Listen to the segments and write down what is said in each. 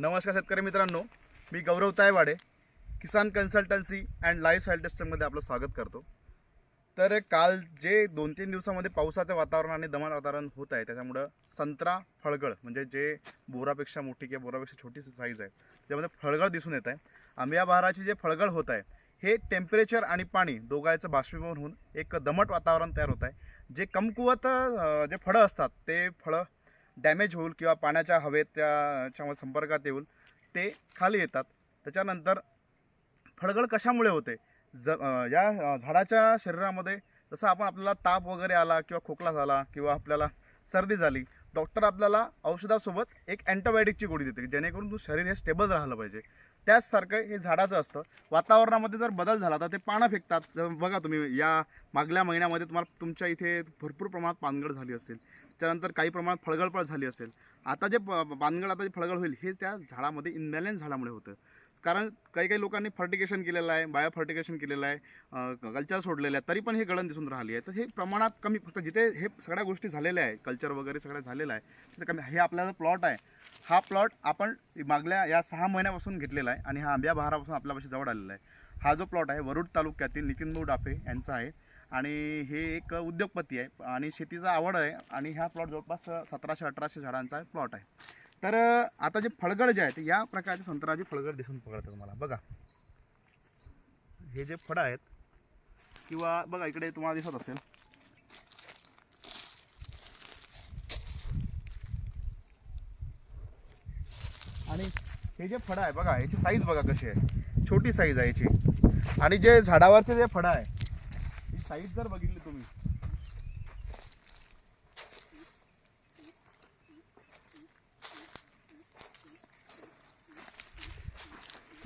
नमस्कार शेतकरी मित्रांनो मी Gaurav Taywade Kisan consultancy and life soil टेस्टमध्ये आपलं स्वागत करतो. तर काल जे दोन तीन दिवसामध्ये पावसाचं वातावरण आणि दमट वातावरण होत आहे त्याच्यामुळं संत्रा फळगळ म्हणजे जे बोरापेक्षा मोठी किंवा बोरापेक्षा छोटी साईज आहे त्यामध्ये फळगळ दिसून येत आहे. आंब्या बहाराची जे फळगळ होत आहे हे टेम्परेचर आणि पाणी दोघांचं बाष्पीभवन होऊन एक दमट वातावरण तयार होत आहे. जे कमकुवत जे फळं असतात ते फळं डॅमेज होईल किंवा पाण्याच्या हवेत त्याच्या संपर्कात येऊन ते खाली येतात. त्याच्यानंतर फळगळ कशामुळे होते? ज या झाडाच्या शरीरामध्ये जसं आपण आपल्याला ताप वगैरे आला किंवा खोकला झाला किंवा आपल्याला सर्दी झाली डॉक्टर आपल्याला औषधासोबत एक अँटीबायोटिकची गोळी देते जेणेकरून तू शरीर हे स्टेबल राहिलं पाहिजे. त्याचसारखं हे झाडाचं असतं. वातावरणामध्ये जर बदल झाला तर ते पानं फेकतात. बघा तुम्ही या मागल्या महिन्यामध्ये तुम्हाला तुमच्या इथे भरपूर प्रमाणात पानगळ झाली असेल. त्यानंतर काही प्रमाणात फळगळपळ झाली असेल. आता जे प- पानगळ आता जे फळगळ होईल हे त्या झाडामध्ये इनबॅलेन्स झाल्यामुळे होतं. कारण काही काही लोकांनी फर्टिगेशन केलेलं आहे बायो फर्टिगेशन केलेलं आहे कल्चर सोडलेलं आहे तरी पण हे गळण दिसून राहिली आहे. तर हे प्रमाणात कमी फक्त जिथे हे सगळ्या गोष्टी झालेल्या आहे कल्चर वगैरे सगळं झालेलं आहे तिथे कमी हे आपल्याला प्लॉट आहे. हा प्लॉट आपण मागल्या या सहा महिन्यापासून घेतलेला आहे आणि हा आंब्या बहारापासून आपल्यापाशी जवळ आलेला आहे. हा जो प्लॉट आहे वरुड तालुक्यातील नितीन भाऊ डाफे यांचा आहे आणि हे एक उद्योगपती आहे आणि शेतीचा आवड आहे आणि हा प्लॉट जवळपास सतराशे अठराशे झाडांचा प्लॉट आहे. तर आता जे फळगड जे आहेत या प्रकारचे संत्राचे फळगड दिसून पकडतात तुम्हाला. बघा. हे जे फळं आहेत किंवा बघा इकडे तुम्हाला दिसत असेल. आणि हे जे फळं आहे बघा याची साईज बघा कशी आहे. छोटी साईज आहे याची. आणि जे झाडावरचे जे फळं आहे ही साईज जर बघितली तुम्ही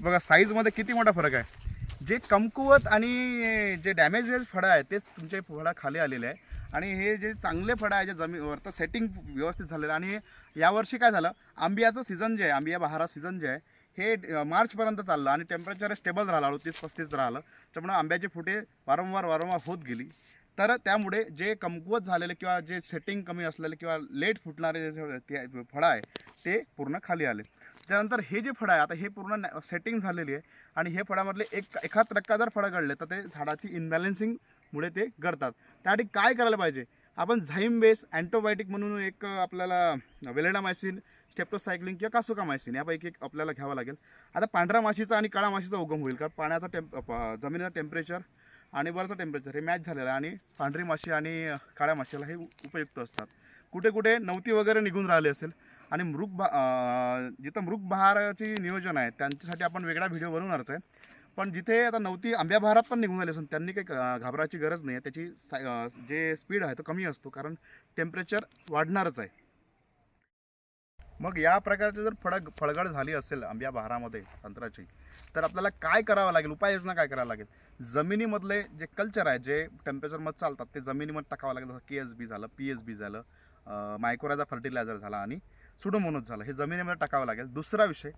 बघा साईजमध्ये किती मोठा फरक आहे. जे कमकुवत आणि जे डॅमेजेस फळं आहे तेच तुमच्या फळं खाली आलेले आहे. आणि हे जे चांगले फळं आहे जे जमीनवर तर सेटिंग व्यवस्थित झालेलं आणि यावर्षी काय झालं? आंबियाचं सीझन जे आहे आंबिया बहारा सीझन जे आहे हे मार्चपर्यंत चाललं आणि टेम्परेचर स्टेबल राहिलं तीस पस्तीस राहिलं. त्यामुळे आंब्याचे फुटे वारंवार वारंवार होत गेली. तर त्यामुळे जे कमकुवत झालेले किंवा जे सेटिंग कमी असलेले किंवा लेट फुटणारे जे ते फळं आहे ते पूर्ण खाली आले. त्यानंतर हे जे फळं आहे आता हे पूर्ण सेटिंग झालेली आहे आणि हे फळामधले एक एखाद टक्का जर फळं गळले तर ते झाडाची इनबॅलेन्सिंगमुळे ते गळतात. त्यासाठी काय करायला पाहिजे? आपण झाईम बेस अँटोबायोटिक म्हणून एक आपल्याला वेलेडामायसिन स्टेप्टोसायक्लिन किंवा कासोकामायसिन यापैकी एक आपल्याला घ्यावं लागेल. आता पांढऱ्या माशीचा आणि काळा माशीचा उगम होईल कारण पाण्याचा टेम्प जमिनीचा जमिनीचं टेम्परेचर आणि वरचं टेम्परेचर हे मॅच झालेलं आहे आणि पांढरी माशी आणि काळ्या माशीला हे उपयुक्त असतात. कुठे कुठे नवती वगैरे निघून राहिले असेल आणि मृग बा जिथं मृग बहाराची नियोजन आहे त्यांच्यासाठी आपण वेगळा व्हिडिओ बनवणारच आहे. पण जिथे आता नवती आंब्या बहारात पण निघून आले असून त्यांनी काही घाबरायची गरज नाही आहे त्याची जे स्पीड आहे तो कमी असतो कारण टेम्परेचर वाढणारच आहे. मग या प्रकारची जर फळ फळगड झाली असेल आंब्या बहारामध्ये संत्र्याची तर आपल्याला काय करावं लागेल? उपाययोजना काय करावं लागेल? जमिनीमधले जे कल्चर आहे जे टेम्परेचरमध्ये चालतात ते जमिनीमध्ये टाकावं लागेल. जसं के एस बी झालं पी एस बी झालं मायक्रोराजा फर्टिलायझर झाला आणि सुडोमोनोज झालं हे जमिनीमध्ये टाकावं लागेल. दुसरा विषय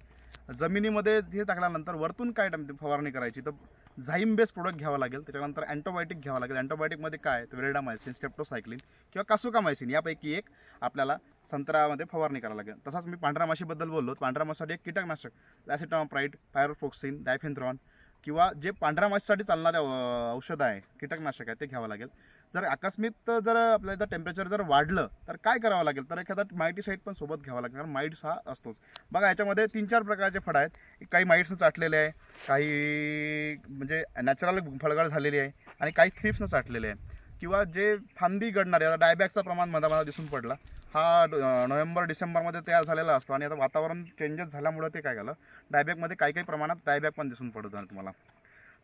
जमिनीमध्ये हे टाकल्यानंतर वरतून काय टाइम फवारणी करायची? तर झाईम बेस प्रोडक्ट घ्यावं लागेल. त्याच्यानंतर अँटोबायोटिक घ्यावं लागेल. अँटोबायोटिकमध्ये काय तर वेल्डामायसिन स्टेप्टोसायक्लिन किंवा कासुकामायसिन यापैकी एक आपल्याला संत्र्यामध्ये फवारणी करावं लागेल. तसाच मी पांढऱ्या माशीबद्दल बोललो पांढऱ्या माशीसाठी एक कीटकनाशक ॲसिटॉमप्राईट पायरोफोक्सिन डायफेन्थ्रॉन किंवा जे पांढऱ्या माशीसाठी चालणारे औषधं आहे कीटकनाशक आहे ते घ्यावं लागेल. जर आकस्मित जर आपल्या इथं टेम्परेचर जर वाढलं तर काय करावं लागेल? तर एखादा मायटीसाईड पण सोबत घ्यावा लागेल कारण माईट्स हा असतोच. बघा याच्यामध्ये तीन चार प्रकारचे फळं आहेत. काही माईट्सनं चाटलेले आहे काही म्हणजे नॅचरल फळगळ झालेली आहे आणि काही थ्रिप्सनं चाटलेले आहे. किंवा जे फांदी गडणारे आता डायबॅकचं प्रमाणमध्ये मला दिसून पडला. हा नोव्हेंबर डिसेंबरमध्ये तयार झालेला असतो आणि आता वातावरण चेंजेस झाल्यामुळे ते काय झालं? डायबॅकमध्ये काही काही प्रमाणात डायबॅक पण दिसून पडत आहे तुम्हाला.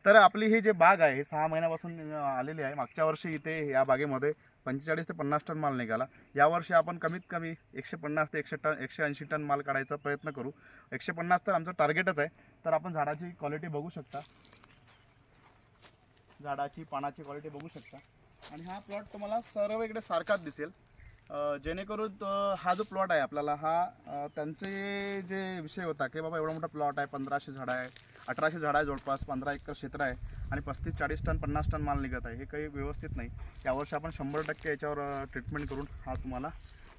तर आपली ही जे बाग आहे हे सहा महिन्यापासून आलेली आहे. मागच्या वर्षी इथे या बागेमध्ये पंचेचाळीस ते पन्नास टन माल निघाला. यावर्षी आपण कमीत कमी एकशे पन्नास ते एकशे टन एकशे ऐंशी टन माल काढायचा प्रयत्न करू. एकशे पन्नास तर आमचं टार्गेटच आहे. तर आपण झाडाची क्वालिटी बघू शकता. झाडाची पानाची क्वालिटी बघू शकता. आणि हा प्लॉट तुम्हाला सर्व इकडे सारखाच दिसेल. जेणेकरून हा जो प्लॉट आहे आपल्याला हा त्यांचे जे विषय होता की बाबा एवढा मोठा प्लॉट आहे पंधराशे झाडं आहे अठराशे झाडं आहे जवळपास पंधरा एकर क्षेत्र आहे आणि पस्तीस चाळीस टन पन्नास टन माल निघत आहे हे काही व्यवस्थित नाही. यावर्षी आपण शंभर टक्के याच्यावर ट्रीटमेंट करून हा तुम्हाला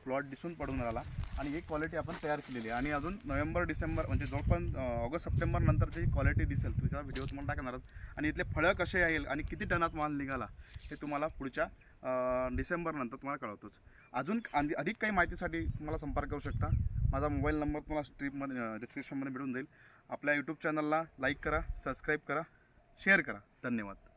प्लॉट दिसून पडून राहिला आणि ही क्वालिटी आपण तयार केलेली आहे. आणि अजून नोव्हेंबर डिसेंबर म्हणजे जो पण ऑगस्ट सप्टेंबर नंतर जी क्वालिटी दिसेल तुझ्या व्हिडिओ तुम्हाला टाकणारच आणि इथले फळं कसे येईल आणि किती टनात माल निघाला हे तुम्हाला पुढच्या डिसेंबरनंतर तुम्हाला कळवतोच. अजून अधिक काही माहितीसाठी तुम्हाला संपर्क करू शकता. माझा मोबाईल नंबर तुम्हाला स्ट्रीपमध्ये डिस्क्रिप्शनमध्ये मिळून जाईल. आपल्या यूट्यूब चॅनलला लाईक करा सबस्क्राईब करा शेअर करा. धन्यवाद.